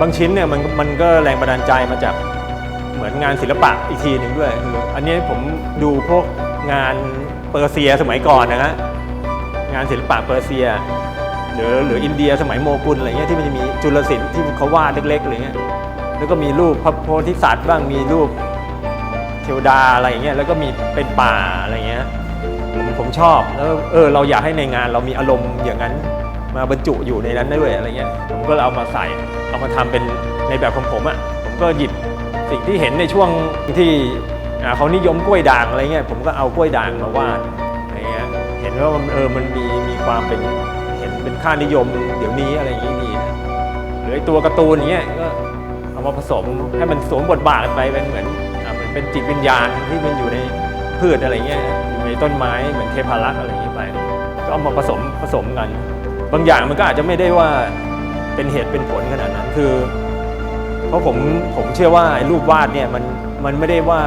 บางชิ้นเนี่ยมันมันก็แรงบันดาลใจมาจากเหมือนงานศิลปะอีกทีหนึ่งด้วยคืออันนี้ผมดูพวกงานเปอร์เซียสมัยก่อนนะฮะงานศิลปะเปอร์เซีย หรือหรืออินเดียสมัยโมกุลอะไรเงี้ยที่มันจะมีจุลศิลป์ที่เขาวาดเล็กๆอะไรเงี้ยแล้วก็มีรูปพระโพธิสัตว์บ้างมีรูปเทวดาอะไรเงี้ยแล้วก็มีเป็นป่าอะไรเงี้ยผมผมชอบแล้วเออเราอยากให้ในงานเรามีอารมณ์อย่างนั้น มาบรรจุอยู่ในนั้นด้วยอะไรเงี้ยผมก็เอามาใส่เอามาทำเป็นในแบบของผมอะ่ะผมก็หยิบสิ่งที่เห็นในช่วงที่เขานิยมกล้วยด่างอะไรเงี้ยผมก็เอากล้วยด่างมาวาดอะไรเงี้ยเห็นว่ามันเออมันมีมีความเป็นเห็นเป็นค่านิยมเดี๋ยวนี้อะไรอย่างนี้ดีนะหรือตัวการ์ตูนอย่างเงี้ยก็เอามาผสมให้มันสวมบทบาทไปเป็นเหมือนอ่ามันเป็นจิตวิญญาณที่มันอยู่ในพืชอะไรเงี้ยอยู่ในต้นไม้เหมือนเทพารักษ์อะไรอย่างเงี้ยไป ก็เอามาผสมผสมกัน บางอย่างมันก็อาจจะไม่ได้ว่าเป็นเหตุเป็นผลขนาดนั้นคือ เพราะผมผมเชื่อว่าไอ้รูปวาดเนี่ยมันมันไม่ได้ว่า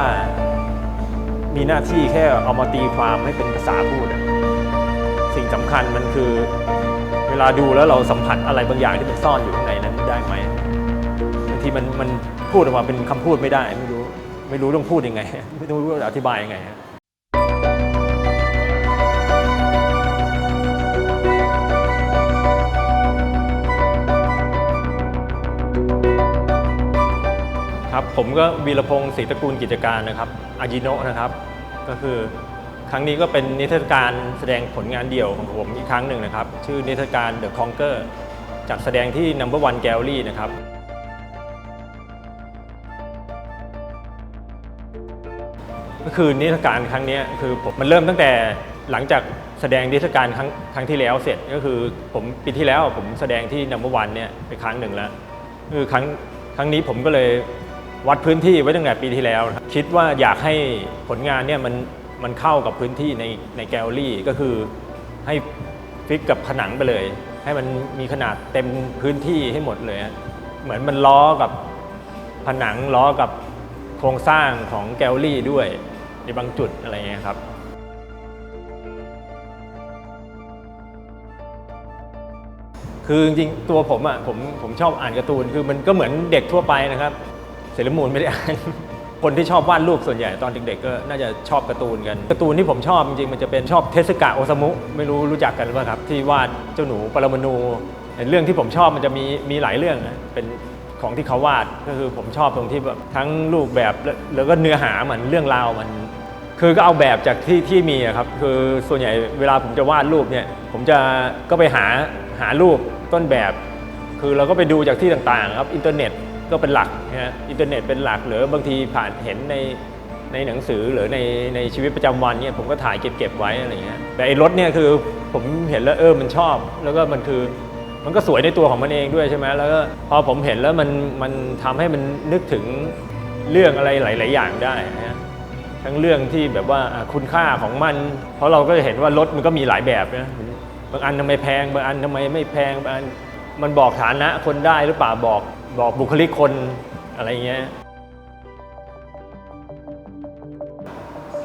มีหน้าที่แค่เอามาตีความให้เป็นภาษาพูดสิ่งสำคัญมันคือเวลาดูแล้วเราสัมผัสอะไรบางอย่างที่มันซ่อนอยู่ข้างในนั้นได้ไหมบางทีมันมันพูดออกมาเป็นคำพูดไม่ได้ ไม่รู้ ไม่รู้ต้องพูดยังไง ไม่รู้อธิบายยังไง ครับผมก็วีรพงศ์ศรีตระกูลกิจการนะครับอายิโนะนะครับก็คือครั้งนี้ก็เป็นนิทรรศการแสดงผลงานเดี่ยวของผมอีกครั้งหนึ่งนะครับ ชื่อนิทรรศการ The Conquer จัดแสดงที่ Number One Gallery นะครับก็คือนิทรรศการครั้งนี้คือผมมันเริ่มตั้งแต่หลังจากแสดงนิทรรศการครั้งครั้งที่แล้วเสร็จก็คือผมปีที่แล้วผมแสดงที่ Number One เนี่ยไปครั้งหนึ่งแล้วคือครั้งครั้งนี้ผมก็เลย วัดพื้นที่ไว้ตั้งแต่ปีที่แล้วนะครับคิดว่าอยากให้ผลงานเนี่ยมันมันเข้ากับพื้นที่ในในแกลเลอรี่ก็คือให้ฟิกกับผนังไปเลย ให้มันมีขนาดเต็มพื้นที่ให้หมดเลย เหมือนมันล้อกับผนังล้อกับโครงสร้างของแกลเลอรี่ด้วยในบางจุดอะไรเงี้ยครับคือจริงๆตัวผมอะผมผมชอบอ่านการ์ตูนคือมันก็เหมือนเด็กทั่วไปนะครับ เซเลอรามูนไม่ได้อ่าน คนที่ชอบวาดรูปส่วนใหญ่ตอนเด็กๆก็น่าจะชอบการ์ตูนกันการ์ตูนที่ผมชอบจริงๆมันจะเป็นชอบเทสกะโอซามุไม่รู้รู้จักกันหรือเปล่าครับ ที่วาดเจ้าหนูปรมาณูเรื่องที่ผมชอบมันจะมีมีหลายเรื่องนะเป็นของที่เขาวาดก็คือผมชอบตรงที่แบบทั้งรูปแบบแล้วก็เนื้อหามันเรื่องราวมัน คือก็เอาแบบจากที่ที่มีครับคือส่วนใหญ่เวลาผมจะวาดรูปเนี่ยผมจะก็ไปหาหารูปต้นแบบ คือเราก็ไปดูจากที่ต่างๆ ครับอินเทอร์เน็ต ก็เป็นหลักนะฮะอินเทอร์เน็ตเป็นหลักหรือบางทีผ่านเห็นในในหนังสือหรือในในชีวิตประจำวันเนี่ยผมก็ถ่ายเก็บเก็บไว้อะไรเงี้ยแต่ไอ้รถเนี่ยคือผมเห็นแล้วเออมันชอบ แล้วก็มันคือมันก็สวยในตัวของมันเองด้วยใช่ไหมแล้วก็พอผมเห็นแล้วมันมันทำให้มันนึกถึงเรื่องอะไรหลาย ๆ อย่างได้นะทั้งเรื่องที่แบบว่าคุณค่าของมัน เพราะเราก็จะเห็นว่ารถมันก็มีหลายแบบนะบางอันทำไมแพงบางอันทำไมไม่แพงบางอันมันบอกฐานะคนได้หรือเปล่าบอก บอกบุคลิกคนอะไรเงี้ย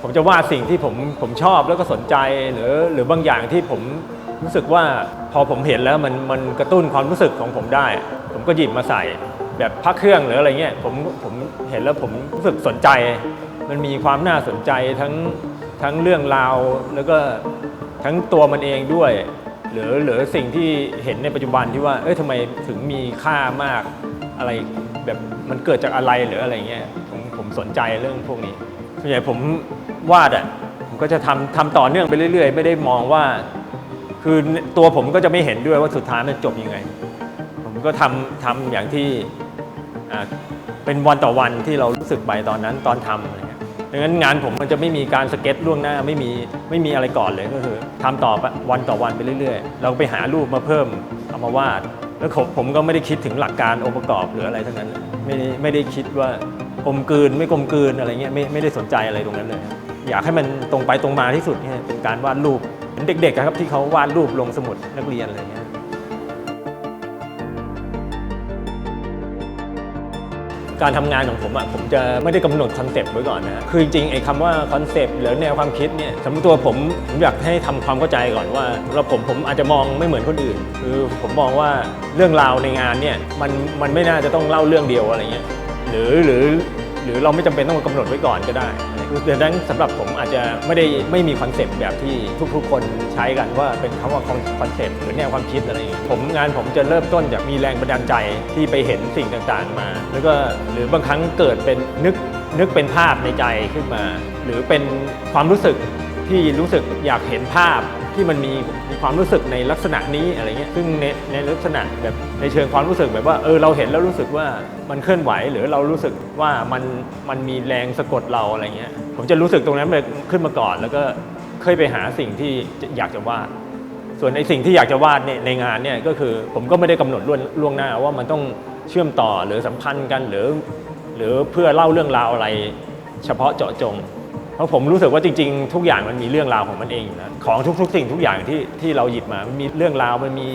ผมจะวาดสิ่งที่ผมผมชอบแล้วก็สนใจหรือหรือบางอย่างที่ผมรู้สึกว่าพอผมเห็นแล้วมันมันกระตุ้นความรู้สึกของผมได้ ผมก็หยิบมาใส่แบบพักเครื่องหรืออะไรเงี้ยผมผมเห็นแล้วผมรู้สึกสนใจ มันมีความน่าสนใจทั้งทั้งเรื่องราวแล้วก็ทั้งตัวมันเองด้วย หรือหรือสิ่งที่เห็นในปัจจุบันที่ว่าเอ้ยทำไมถึงมีค่ามาก อะไรแบบมันเกิดจากอะไรหรืออะไรเงี้ยผมผมสนใจเรื่องพวกนี้ส่วนใหญ่ผมวาดอะผมก็จะทำทำต่อเนื่องไปเรื่อย ๆ ไม่ได้มองว่า คือตัวผมก็จะไม่เห็นด้วยว่าสุดท้ายมันจบยังไง ผมก็ทำทำอย่างที่อ่าเป็นวันต่อวันที่เรารู้สึกไปตอนนั้นตอนทำอะไรเงี้ยดังนั้นงานผมมันจะไม่มีการสเก็ตล่วงหน้าไม่มีไม่มีอะไรก่อนเลยก็คือทำต่อวันต่อวันไปเรื่อย ๆ เราไปหารูปมาเพิ่มเอามาวาด แล้วผมก็ไม่ได้คิดถึงหลักการองค์ประกอบหรืออะไรทั้งนั้น ไม่ได้ไม่ได้คิดว่ากลมกลืนไม่กลมกลืนอะไรเงี้ยไม่ไม่ได้สนใจอะไรตรงนั้นเลย อยากให้มันตรงไปตรงมาที่สุดเนี่ยเป็นการวาดรูปเหมือนเด็กๆครับที่เขาวาดรูปลงสมุดนักเรียนอะไรเงี้ย การทำงานของผมอะผมจะไม่ได้กำหนดคอนเซปต์ไว้ก่อนนะคือจริงๆไอ้คำว่าคอนเซปต์หรือแนวความคิดเนี่ยสำหรับตัวผมผมอยากให้ทำความเข้าใจก่อนว่าสำหรับผมผมอาจจะมองไม่เหมือนคนอื่น คือผมมองว่าเรื่องราวในงานเนี่ยมันมันไม่น่าจะต้องเล่าเรื่องเดียวอะไรเงี้ยหรือหรือหรือเราไม่จำเป็นต้องมากำหนดไว้ก่อนก็ได้ ดังนั้นสำหรับผมอาจจะไม่ได้ไม่มีคอนเซปต์แบบที่ทุกๆ คนใช้กันว่าเป็นคำว่าคอนเซปต์หรือแนวความคิดอะไรอย่างเงี้ยผมงานผมจะเริ่มต้นจากมีแรงบันดาลใจที่ไปเห็นสิ่งต่างๆมา แล้วก็หรือบางครั้งเกิดเป็นนึกนึกเป็นภาพในใจขึ้นมา หรือเป็นความรู้สึกที่รู้สึกอยากเห็นภาพ ที่มันมีมีความรู้สึกในลักษณะนี้อะไรเงี้ยซึ่งในในลักษณะแบบในเชิงความรู้สึกแบบว่าเออเราเห็นแล้วรู้สึกว่ามันเคลื่อนไหวหรือเรารู้สึกว่ามันมันมีแรงสะกดเราอะไรเงี้ยผมจะรู้สึกตรงนั้นเลยขึ้นมาก่อน แล้วก็เคยไปหาสิ่งที่อยากจะวาดส่วนในสิ่งที่อยากจะวาดเนี่ยในงานเนี่ยก็คือผมก็ไม่ได้กำหนดล่วงล่วงหน้าว่ามันต้องเชื่อมต่อหรือสัมพันธ์กันหรือ หรือเพื่อเล่าเรื่องราวอะไรเฉพาะเจาะจง เพราะผมรู้สึกว่าจริง ๆ ทุกอย่างมันมีเรื่องราวของมันเองอยู่นะของทุกๆ สิ่งทุกอย่างที่ที่เราหยิบมามันมีเรื่องราวมันมี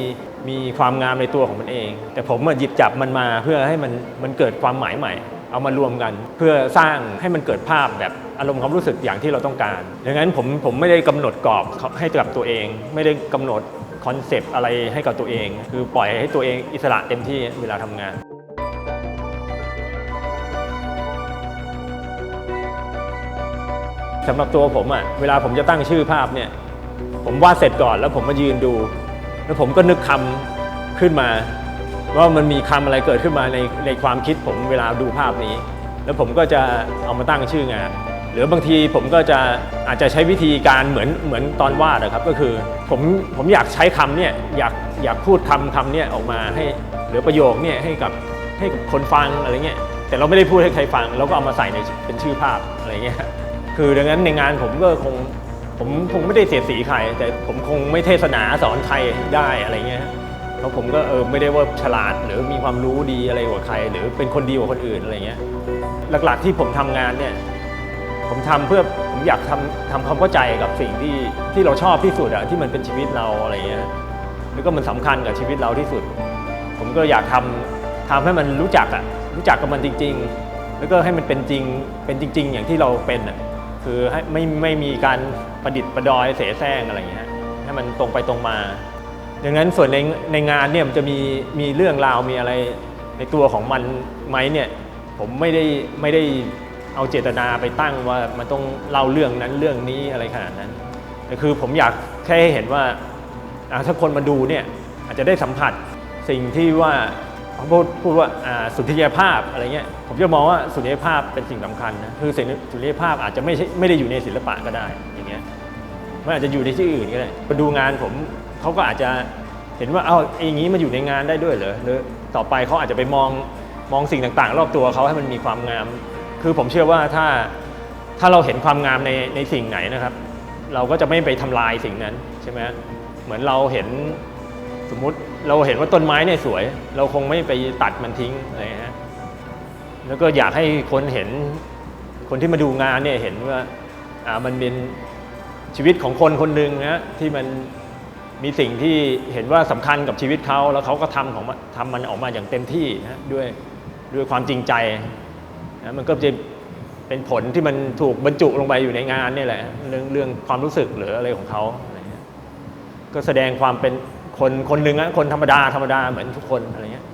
มีความงามในตัวของมันเอง แต่ผมหยิบจับมันมาเพื่อให้มันมันเกิดความหมายใหม่ เอามารวมกัน เพื่อสร้างให้มันเกิดภาพแบบอารมณ์ความรู้สึกอย่างที่เราต้องการดังนั้นผมผมไม่ได้กำหนดกรอบให้กับตัวเอง ไม่ได้กำหนดคอนเซปต์อะไรให้กับตัวเอง คือปล่อยให้ตัวเองอิสระเต็มที่เวลาทำงาน สำหรับตัวผมอะ่ะเวลาผมจะตั้งชื่อภาพเนี่ย ผมวาดเสร็จก่อนแล้วผมมายืนดู แล้วผมก็นึกคำขึ้นมา ว่ามันมีคำอะไรเกิดขึ้นมาในในความคิดผมเวลาดูภาพนี้ แล้วผมก็จะเอามาตั้งชื่องาน หรือบางทีผมก็จะอาจจะใช้วิธีการเหมือนเหมือนตอนวาดนะครับ ก็คือผมผมอยากใช้คำเนี่ยอยากอยากพูดคำคำเนี่ยออกมาให้หรือประโยคเนี่ยให้กับให้กับคนฟังอะไรเงี้ยแต่เราไม่ได้พูดให้ใครฟังเราก็เอามาใส่ในเป็นชื่อภาพอะไรเงี้ย คือดังนั้นในงานผมก็คงผมคงไม่ได้เสียสีใครแต่ผมคงไม่เทศนาสอนใครได้อะไรเงี้ยเพราะผมก็เออไม่ได้ว่าฉลาดหรือมีความรู้ดีอะไรกว่าใคร หรือเป็นคนดีกว่าคนอื่นอะไรเงี้ยหลักๆที่ผมทำงานเนี่ยผมทำเพื่อผมอยากทำทำความเข้าใจกับสิ่งที่ที่เราชอบที่สุดอะที่มันเป็นชีวิตเราอะไรเงี้ยแล้วก็มันสำคัญกับชีวิตเราที่สุด ผมก็อยากทำทำให้มันรู้จักอะรู้จักกับมันจริง ๆ แล้วก็ให้มันเป็นจริงเป็นจริง ๆ อย่างที่เราเป็นอะ คือให้ไม่ไม่มีการประดิษฐ์ประดอยเสแสร้งอะไรอย่างเงี้ยให้มันตรงไปตรงมา ดังนั้นส่วนในในงานเนี่ยมันจะมีมีเรื่องราวมีอะไรในตัวของมันไหมเนี่ยผมไม่ได้ไม่ได้เอาเจตนาไปตั้งว่ามันต้องเล่าเรื่องนั้นเรื่องนี้อะไรขนาดนั้นแต่คือผมอยากแค่ให้เห็นว่าถ้าคนมาดูเนี่ยอาจจะได้สัมผัสสิ่งที่ว่า พูดพูดว่าสุนทรียภาพอะไรเงี้ยผมจะมองว่าสุนทรียภาพเป็นสิ่งสำคัญนะคือสิ่งสุนทรียภาพอาจจะไม่ไม่ได้อยู่ในศิลปะก็ได้อย่างเงี้ยมันอาจจะอยู่ในที่อื่นก็ได้มาดูงานผมเขาก็อาจจะเห็นว่าเอาไอ้อย่างนี้มันอยู่ในงานได้ด้วยเหรอหรือต่อไปเขาอาจจะไปมองมองสิ่งต่างๆ รอบตัวเขาให้มันมีความงาม คือผมเชื่อว่าถ้าถ้าเราเห็นความงามในในสิ่งไหนนะครับ เราก็จะไม่ไปทำลายสิ่งนั้นใช่ไหมเหมือนเราเห็นสมมุติ เราเห็นว่าต้นไม้เนี่ยสวย เราคงไม่ไปตัดมันทิ้งอะไรฮะแล้วก็อยากให้คนเห็นคนที่มาดูงานเนี่ยเห็นว่าอ่ามันเป็นชีวิตของคนคนหนึ่งนะที่มันมีสิ่งที่เห็นว่าสำคัญกับชีวิตเขาแล้วเขาก็ทำของทำมันออกมาอย่างเต็มที่นะด้วยด้วยความจริงใจนะมันก็จะเป็นผลที่มันถูกบรรจุลงไปอยู่ในงานนี่แหละเรื่องเรื่องความรู้สึกหรืออะไรของเขาอะไรก็แสดงความเป็น คนคนหนึ่งอะคนธรรมดาธรรมดาเหมือนทุกคนอะไรเงี้ย